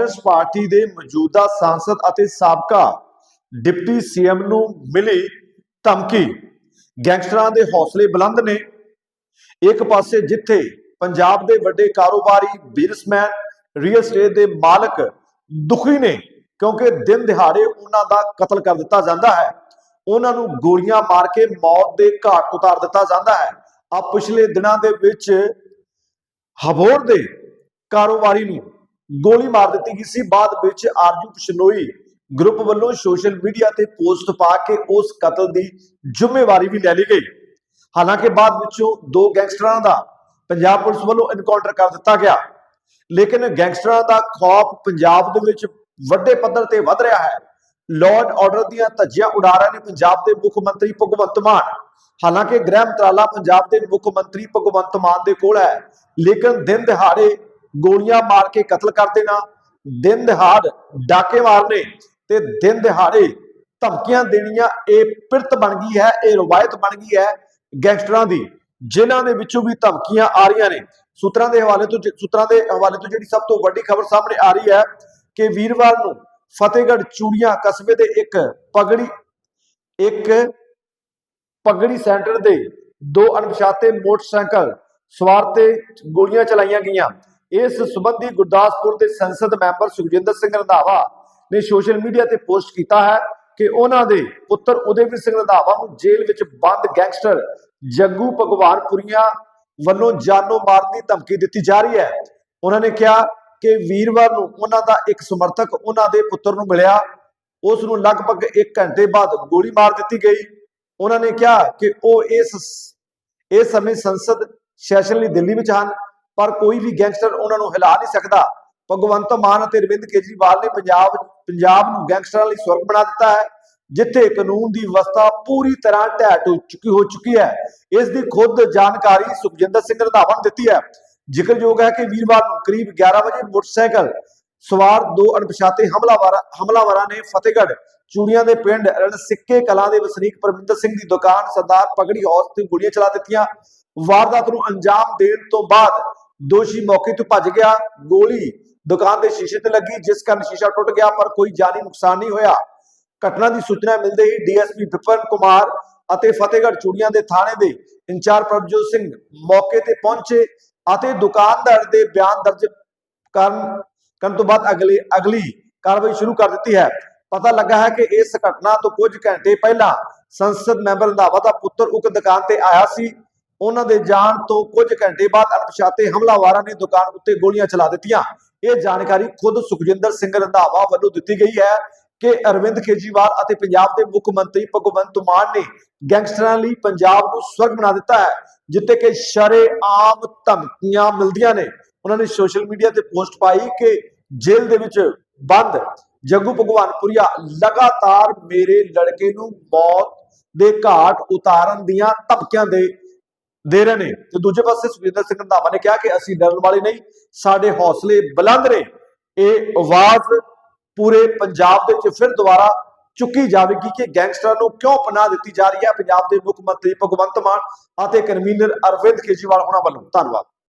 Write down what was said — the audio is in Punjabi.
ਕਾਂਗਰਸ ਪਾਰਟੀ ਦੇ ਮੌਜੂਦਾ ਸਾਂਸਦ ਅਤੇ ਸਾਬਕਾ ਡਿਪਟੀ ਸੀਐਮ ਨੂੰ ਮਿਲੀ ਧਮਕੀ। ਗੈਂਗਸਟਰਾਂ ਦੇ ਹੌਸਲੇ ਬੁਲੰਦ ਨੇ। ਇੱਕ ਪਾਸੇ ਜਿੱਥੇ ਪੰਜਾਬ ਦੇ ਵੱਡੇ ਕਾਰੋਬਾਰੀ ਬਿਜ਼ਨਸਮੈਨ, ਰੀਅਲ ਸਟੇਟ ਦੇ ਮਾਲਕ ਦੁਖੀ ਨੇ, ਕਿਉਂਕਿ ਦਿਨ ਦਿਹਾੜੇ ਉਹਨਾਂ ਦਾ ਕਤਲ ਕਰ ਦਿੱਤਾ ਜਾਂਦਾ ਹੈ। ਉਹਨਾਂ ਨੂੰ ਗੋਲੀਆਂ ਮਾਰ ਕੇ ਮੌਤ ਦੇ ਘਾਟ ਉਤਾਰ ਦਿੱਤਾ ਜਾਂਦਾ ਹੈ। ਆ ਪਿਛਲੇ ਦਿਨਾਂ ਦੇ ਵਿੱਚ ਹਬੋਰ ਦੇ ਕਾਰੋਬਾਰੀ ਨੂੰ ਗੋਲੀ ਮਾਰ ਦਿੱਤੀ ਗਈ ਸੀ। ਬਾਅਦ ਵਿੱਚ ਆਰਜੂ ਪਸ਼ਨੋਈ ਗਰੁੱਪ ਵੱਲੋਂ ਸੋਸ਼ਲ ਮੀਡੀਆ ਤੇ ਪੋਸਟ ਪਾ ਕੇ ਉਸ ਕਤਲ ਦੀ ਜ਼ਿੰਮੇਵਾਰੀ ਵੀ ਲੈ ਲਈ ਗਈ। ਹਾਲਾਂਕਿ ਬਾਅਦ ਵਿੱਚੋਂ ਦੋ ਗੈਂਗਸਟਰਾਂ ਦਾ ਪੰਜਾਬ ਪੁਲਿਸ ਵੱਲੋਂ ਐਨਕਾਊਂਟਰ ਕਰ ਦਿੱਤਾ ਗਿਆ। ਲੇਕਿਨ ਗੈਂਗਸਟਰਾਂ ਦਾ ਖੌਫ ਪੰਜਾਬ ਦੇ ਵਿੱਚ ਵੱਡੇ ਪੱਧਰ ਤੇ ਵੱਧ ਰਿਹਾ ਹੈ। ਲਾਰਡ ਆਰਡਰ ਦੀਆਂ ਧੱਜੀਆਂ ਉਡਾ ਰਹੇ ਨੇ ਪੰਜਾਬ ਦੇ ਮੁੱਖ ਮੰਤਰੀ ਭਗਵੰਤ ਮਾਨ। ਹਾਲਾਂਕਿ ਗ੍ਰਹਿ ਮੰਤਰਾਲਾ ਪੰਜਾਬ ਦੇ ਮੁੱਖ ਮੰਤਰੀ ਭਗਵੰਤ ਮਾਨ ਦੇ ਕੋਲ ਹੈ। ਲੇਕਿਨ ਦਿਨ ਦਿਹਾੜੇ ਗੋਲੀਆਂ ਮਾਰ ਕੇ ਕਤਲ ਕਰ ਦੇਣਾ, ਦਿਨ ਦਿਹਾੜ ਡਾਕੇ ਮਾਰਨੇ ਤੇ ਦਿਨ ਦਿਹਾੜੇ ਧਮਕੀਆਂ ਦੇਣੀਆਂ, ਇਹ ਪਿਰਤ ਬਣ ਗਈ ਹੈ, ਇਹ ਰਵਾਇਤ ਬਣ ਗਈ ਹੈ ਗੈਂਗਸਟਰਾਂ ਦੀ, ਜਿਨ੍ਹਾਂ ਦੇ ਵਿੱਚੋਂ ਵੀ ਧਮਕੀਆਂ ਆ ਰਹੀਆਂ ਨੇ। ਸੂਤਰਾਂ ਦੇ ਹਵਾਲੇ ਤੋਂ ਸੂਤਰਾਂ ਦੇ ਹਵਾਲੇ ਤੋਂ ਜਿਹੜੀ ਸਭ ਤੋਂ ਵੱਡੀ ਖਬਰ ਸਾਹਮਣੇ ਆ ਰਹੀ ਹੈ ਕਿ ਵੀਰਵਾਰ ਨੂੰ ਫਤਿਹਗੜ੍ਹ ਚੂੜੀਆਂ ਕਸਬੇ ਦੇ ਇੱਕ ਪਗੜੀ ਇੱਕ ਪਗੜੀ ਸੈਂਟਰ ਦੇ ਦੋ ਅਣਪਛਾਤੇ ਮੋਟਰਸਾਈਕਲ ਸਵਾਰ ਤੇ ਗੋਲੀਆਂ ਚਲਾਈਆਂ ਗਈਆਂ। ਇਸ ਸਬੰਧੀ ਗੁਰਦਾਸਪੁਰ ਦੇ ਸੰਸਦ ਮੈਂਬਰ ਸੁਖਜਿੰਦਰ ਸਿੰਘ ਰੰਧਾਵਾ ਨੇ ਸੋਸ਼ਲ ਮੀਡੀਆ ਤੇ ਪੋਸਟ ਕੀਤਾ ਹੈ ਕਿ ਉਹਨਾਂ ਦੇ ਪੁੱਤਰ ਉਦੈਵੀਰ ਸਿੰਘ ਰੰਧਾਵਾ ਨੂੰ ਜੇਲ੍ਹ ਵਿੱਚ ਬੰਦ ਗੈਂਗਸਟਰ ਜੱਗੂ ਭਗਵਾਨਪੁਰੀਆ ਵੱਲੋਂ ਜਾਨੋਂ ਮਾਰਨ ਦੀ ਧਮਕੀ ਦਿੱਤੀ ਜਾ ਰਹੀ ਹੈ। ਉਹਨਾਂ ਨੇ ਕਿਹਾ ਕਿ ਵੀਰਵਾਰ ਨੂੰ ਉਹਨਾਂ ਦਾ ਇੱਕ ਸਮਰਥਕ ਉਹਨਾਂ ਦੇ ਪੁੱਤਰ ਨੂੰ ਮਿਲਿਆ। ਉਸ ਨੂੰ ਲਗਭਗ 1 ਘੰਟੇ ਬਾਅਦ ਗੋਲੀ ਮਾਰ ਦਿੱਤੀ ਗਈ। ਉਹਨਾਂ ਨੇ ਕਿਹਾ ਕਿ ਉਹ ਇਸ ਇਸ ਸਮੇਂ ਸੰਸਦ ਸੈਸ਼ਨ ਲਈ ਦਿੱਲੀ ਵਿੱਚ ਹਨ। ਪਰ ਕੋਈ ਵੀ ਗੈਂਗਸਟਰ ਉਹਨਾਂ ਨੂੰ ਹਿਲਾ ਨਹੀਂ ਸਕਦਾ। ਭਗਵੰਤ ਮਾਨ ਅਤੇ ਅਰਵਿੰਦ ਕੇਜਰੀਵਾਲ ਨੇ ਪੰਜਾਬ ਪੰਜਾਬ ਨੂੰ ਗੈਂਗਸਟਰਾਂ ਲਈ ਸਵਰਗ ਬਣਾ ਦਿੱਤਾ ਹੈ, ਜਿੱਥੇ ਕਾਨੂੰਨ ਦੀ ਵਿਵਸਥਾ ਪੂਰੀ ਤਰ੍ਹਾਂ ਢਹਿ ਚੁੱਕੀ ਹੋ ਚੁੱਕੀ ਹੈ। ਇਸ ਦੀ ਖੁਦ ਜਾਣਕਾਰੀ ਸੁਖਜਿੰਦਰ ਸਿੰਘ ਰੰਧਾਵਾ ਨੇ ਦਿੱਤੀ ਹੈ। ਜ਼ਿਕਰਯੋਗ ਹੈ ਕਿ ਵੀਰਵਾਰ ਨੂੰ ਕਰੀਬ 11 ਵਜੇ ਮੋਟਰਸਾਈਕਲ ਸਵਾਰ ਦੋ ਅਣਪਛਾਤੇ ਹਮਲਾਵਰਾਂ ਹਮਲਾਵਰਾਂ ਨੇ ਫਤਿਹਗੜ੍ਹ ਚੂੜੀਆਂ ਦੇ ਪਿੰਡ ਰਣਸਿੱਕੇ ਕਲਾਂ ਦੇ ਵਸਨੀਕ ਪਰਮਿੰਦਰ ਸਿੰਘ ਦੀ ਦੁਕਾਨ ਸਰਦਾਰ ਪਗੜੀ ਹੌਸ ਤੇ ਗੋਲੀਆਂ ਚਲਾ ਦਿੱਤੀਆਂ। ਵਾਰਦਾਤ ਨੂੰ ਅੰਜਾਮ ਦੇਣ ਤੋਂ ਬਾਅਦ ਦੋਸ਼ੀ ਮੌਕੇ ਤੋਂ ਭੱਜ ਗਿਆ, ਗੋਲੀ ਦੁਕਾਨ ਦੇ ਸ਼ੀਸ਼ੇ ਤੇ ਲੱਗੀ, ਜਿਸ ਕਾਰਨ ਸ਼ੀਸ਼ਾ ਟੁੱਟ ਗਿਆ, ਪਰ ਕੋਈ ਜਾਨੀ ਨੁਕਸਾਨ ਨਹੀਂ ਹੋਇਆ। ਘਟਨਾ ਦੀ ਸੂਚਨਾ ਮਿਲਦੇ ਹੀ ਡੀਐਸਪੀ ਵਿਪਨ ਕੁਮਾਰ ਅਤੇ ਫਤਿਹਗੜ੍ਹ ਚੂੜੀਆਂ ਦੇ ਥਾਣੇ ਦੇ ਇੰਚਾਰਜ ਪ੍ਰਭਜੋਤ ਸਿੰਘ ਮੌਕੇ ਤੇ ਪਹੁੰਚੇ ਅਤੇ ਦੁਕਾਨਦਾਰ ਦੇ ਬਿਆਨ ਦਰਜ ਕਰਨ ਕਰਨ ਤੋਂ ਬਾਅਦ ਅਗਲੀ ਅਗਲੀ ਕਾਰਵਾਈ ਸ਼ੁਰੂ ਕਰ ਦਿੱਤੀ ਹੈ। ਪਤਾ ਲੱਗਾ ਹੈ ਕਿ ਇਸ ਘਟਨਾ ਤੋਂ ਕੁਝ ਘੰਟੇ ਪਹਿਲਾਂ ਸੰਸਦ ਮੈਂਬਰ ਰੰਧਾਵਾ ਦਾ ਪੁੱਤਰ ਉਕਤ ਦੁਕਾਨ ਤੇ ਆਇਆ ਸੀ। ਉਹਨਾਂ ਦੇ ਜਾਣ ਤੋਂ ਕੁਝ ਘੰਟੇ ਬਾਅਦ ਅਣਪਛਾਤੇ ਹਮਲਾਵਾਰਾਂ ਨੇ ਦੁਕਾਨ ਉੱਤੇ ਗੋਲੀਆਂ ਚਲਾ ਦਿੱਤੀਆਂ। ਇਹ ਜਾਣਕਾਰੀ ਖੁਦ ਸੁਖਜਿੰਦਰ ਸਿੰਘ ਰੰਧਾਵਾ ਵੱਲੋਂ ਦਿੱਤੀ ਗਈ ਹੈ ਕਿ ਅਰਵਿੰਦ ਕੇਜਰੀਵਾਲ ਅਤੇ ਪੰਜਾਬ ਦੇ ਮੁੱਖ ਮੰਤਰੀ ਭਗਵੰਤ ਮਾਨ ਨੇ ਗੈਂਗਸਟਰਾਂ ਲਈ ਪੰਜਾਬ ਨੂੰ ਸਵਰਗ ਬਣਾ ਦਿੱਤਾ ਹੈ, ਜਿੱਥੇ ਕਿ ਸ਼ਰੇਆਮ ਧਮਕੀਆਂ ਮਿਲਦੀਆਂ ਨੇ। ਉਹਨਾਂ ਨੇ ਸੋਸ਼ਲ ਮੀਡੀਆ ਤੇ ਪੋਸਟ ਪਾਈ ਕਿ ਜੇਲ੍ਹ ਦੇ ਵਿੱਚ ਬੰਦ ਜੱਗੂ ਭਗਵਾਨਪੁਰੀਆ ਲਗਾਤਾਰ ਮੇਰੇ ਲੜਕੇ ਨੂੰ ਮੌਤ ਦੇ ਘਾਟ ਉਤਾਰਨ ਦੀਆਂ ਧਮਕੀਆਂ ਦੇ ਦੇ ਰਹੇ ਨੇ। ਤੇ ਦੂਜੇ ਪਾਸੇ ਸੁਖਜਿੰਦਰ ਸਿੰਘ ਰੰਧਾਵਾ ਨੇ ਕਿਹਾ ਕਿ ਅਸੀਂ ਡਰਨ ਵਾਲੇ ਨਹੀਂ, ਸਾਡੇ ਹੌਸਲੇ ਬੁਲੰਦ ਨੇ। ਇਹ ਆਵਾਜ਼ ਪੂਰੇ ਪੰਜਾਬ ਦੇ ਵਿੱਚ ਫਿਰ ਦੁਬਾਰਾ ਚੁੱਕੀ ਜਾਵੇਗੀ ਕਿ ਗੈਂਗਸਟਰਾਂ ਨੂੰ ਕਿਉਂ ਪਨਾਹ ਦਿੱਤੀ ਜਾ ਰਹੀ ਹੈ। ਪੰਜਾਬ ਦੇ ਮੁੱਖ ਮੰਤਰੀ ਭਗਵੰਤ ਮਾਨ ਅਤੇ ਕਨਵੀਨਰ ਅਰਵਿੰਦ ਕੇਜਰੀਵਾਲ ਉਹਨਾਂ ਵੱਲੋਂ। ਧੰਨਵਾਦ।